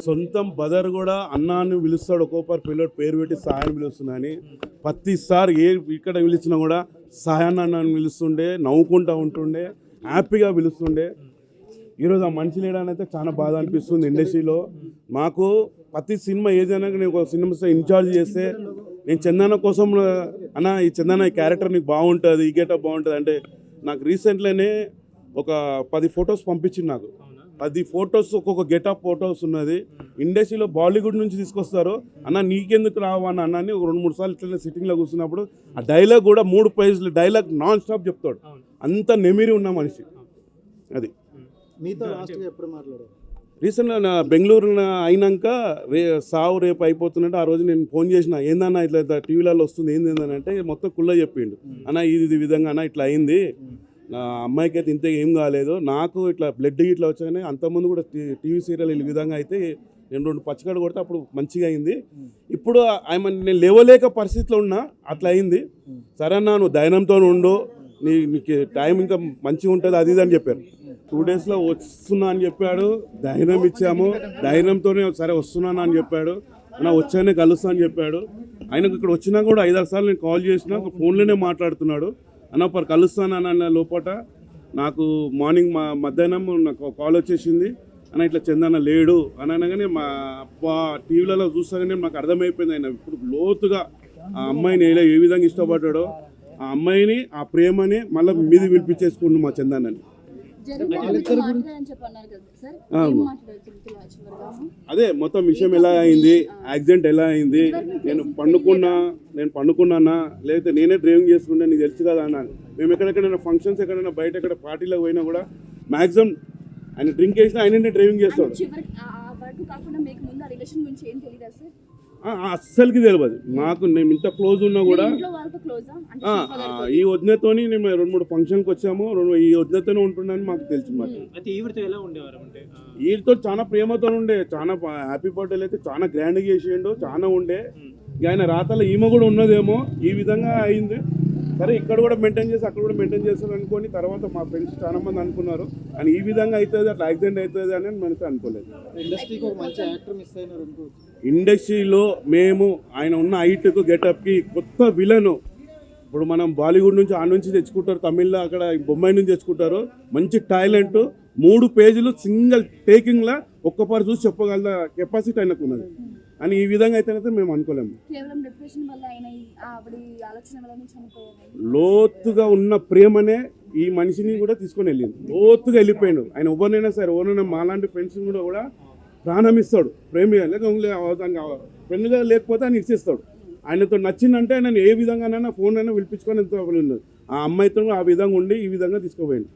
సొంతం బదర్ కూడా అన్నాన్ని పిలుస్తాడు ఒక్కోపారి పిల్లడు పేరు పెట్టి సాయాన్ని పిలుస్తున్నాని ప్రతిసారి ఏ ఇక్కడ పిలిచినా కూడా సాయాన్ని అన్నాన్ని పిలుస్తుండే నవ్వుకుంటూ ఉంటుండే హ్యాపీగా పిలుస్తుండే. ఈరోజు ఆ మనిషి లేడని అయితే చాలా బాధ అనిపిస్తుంది ఇండస్ట్రీలో. మాకు ప్రతి సినిమా ఏదైనా నేను ఒక సినిమా ఇన్ఛార్జ్ చేస్తే నేను చందన కోసం అన్న ఈ చందన ఈ క్యారెక్టర్ నీకు బాగుంటుంది ఈ గెటప్ బాగుంటుంది అంటే నాకు రీసెంట్లోనే ఒక పది ఫొటోస్ పంపించింది నాకు. పది ఫొటోస్ ఒక్కొక్క గెటప్ ఫొటోస్ ఉన్నది. ఇండస్ట్రీలో బాలీవుడ్ నుంచి తీసుకొస్తారు. అన్న నీకెందుకు రావా అన్న అన్నని ఒక రెండు మూడు సార్లు ఇట్లనే సిట్టింగ్లో కూర్చున్నప్పుడు ఆ డైలాగ్ కూడా మూడు పేజీలు డైలాగ్ నాన్ స్టాప్ చెప్తాడు. అంత నెమిరి ఉన్న మనిషి. అది. మీతో ఎప్పుడు మాట్లాడారు? రీసెంట్గా నా బెంగళూరు అయినాక రే సావు రేపు అయిపోతున్నట్టు ఆ రోజు నేను ఫోన్ చేసిన ఏందన్నా ఇట్లా ఇట్లా టీవీలలో వస్తుంది ఏంది ఏందని అంటే మొత్తం కుళ్ళ చెప్పిండు. అన్న ఇది ఇది విధంగా అన్న ఇట్లా అయింది. నా అమ్మాయికి అయితే ఇంత ఏం కాలేదు. నాకు ఇట్లా బ్లడ్ ఇట్లా వచ్చాయని అంతకుముందు కూడా టీవీ సీరియల్ ఈ విధంగా అయితే నేను రెండు పచ్చగడ కొడితే అప్పుడు మంచిగా అయింది. ఇప్పుడు ఆమె నేను లేవలేక పరిస్థితిలో ఉన్నా అట్లా అయింది. సరే అన్న నువ్వు దైనంతో ఉండు. నీ నీకు టైం ఇంకా మంచిగా ఉంటుంది అది ఇది అని చెప్పారు. టూ డేస్లో వస్తున్నా అని చెప్పాడు. ధైర్యం ఇచ్చాము. ధైర్యంతోనే సరే వస్తున్నాను అని చెప్పాడు. నా వచ్చానే కలుస్తా అని చెప్పాడు. ఆయనకు ఇక్కడ వచ్చినా కూడా ఐదారు సార్లు నేను కాల్ చేసినా ఫోన్లోనే మాట్లాడుతున్నాడు. అన్న పర్ కలుస్తాను అన్న లోపట. నాకు మార్నింగ్ మా మధ్యాహ్నం నాకు కాల్ వచ్చేసింది. అన్న ఇట్లా చందన్న లేడు అని అనగానే మా అప్ప టీవీలలో చూస్తాగానే నాకు అర్థమైపోయింది ఆయన. ఇప్పుడు లోతుగా ఆ అమ్మాయిని ఎలా ఏ విధంగా ఇష్టపడ్డాడో ఆ అమ్మాయిని ఆ ప్రేమని మళ్ళీ మీది పిలిపించేసుకుండు మా చందన్నని అదే మొత్తం విషయం ఎలా అయింది? యాక్సిడెంట్ ఎలా అయింది? నేను పండుకున్నా నేను పండుకున్నానా? లేకపోతే నేనే డ్రైవింగ్ చేసుకుంటా నీకు తెలుసు కదా అన్నాను. మేము ఎక్కడెక్కడైనా ఫంక్షన్స్ ఎక్కడైనా బయట ఎక్కడ పార్టీలకు పోయినా కూడా మ్యాక్సిమం ఆయన డ్రింక్ చేసినా ఆయననే డ్రైవింగ్ చేస్తాడు. అస్సలకి తెలియదు మాకు నేను ఇంత క్లోజ్ ఉన్నా కూడా? ఈ వదినతోని నేను రెండు మూడు ఫంక్షన్కి వచ్చాము. రెండు ఈ వదినతోనే ఉంటున్నాను మాకు తెలిసి మాట వీళ్ళతో చాలా ప్రేమతో ఉండే. చాలా హ్యాపీ బర్త్డేలు అయితే చాలా గ్రాండ్గా చేసిండు. చాలా ఉండే. ఆయన రాతలో ఈమె కూడా ఉన్నదేమో. ఈ విధంగా అయింది. సరే ఇక్కడ కూడా మెయింటైన్ చేసి అక్కడ కూడా మెయింటైన్ చేస్తారు అనుకొని తర్వాత మా ఫ్రెండ్స్ చాలా మంది అనుకున్నారు. కానీ ఈ విధంగా అవుతుంది అట్లా యాక్సిడెంట్ అవుతుంది అని మనతో అనుకోలేదు. ఇండస్ట్రీకి ఒక మంచి యాక్టర్ మిస్ అయినారు అనుకోవచ్చు. ఇండస్ట్రీలో మేము ఆయన ఉన్న హైట్కు గెటప్కి కొత్త విలను ఇప్పుడు మనం బాలీవుడ్ నుంచి ఆ నుంచి తెచ్చుకుంటారు తమిళ్ళో అక్కడ బొంబాయి నుంచి తెచ్చుకుంటారు. మంచి టాలెంట్ మూడు పేజీలు సింగిల్ టేకింగ్లా ఒక్కపారు చూసి చెప్పగల కెపాసిటీ ఆయనకు ఉన్నది అని ఈ విధంగా అయితేనైతే మేము అనుకోలేము. లోతుగా ఉన్న ప్రేమనే ఈ మనిషిని కూడా తీసుకొని వెళ్ళింది. లోతుగా వెళ్ళిపోయాడు. ఆయన ఎవరినైనా సరే ఎవరైనా మాలాంటి ఫ్రెండ్స్ కూడా కూడా ప్రాణం ఇస్తాడు. ప్రేమ లేక దానికి ఫ్రెండ్గా లేకపోతే ఆయన ఇచ్చేస్తాడు. ఆయనతో నచ్చిందంటే ఆయన ఏ విధంగానైనా ఫోన్ అయినా పిలిపించుకొని ఎంతో ఆ అమ్మాయితో ఆ విధంగా ఉండి ఈ విధంగా తీసుకుపోయాడు.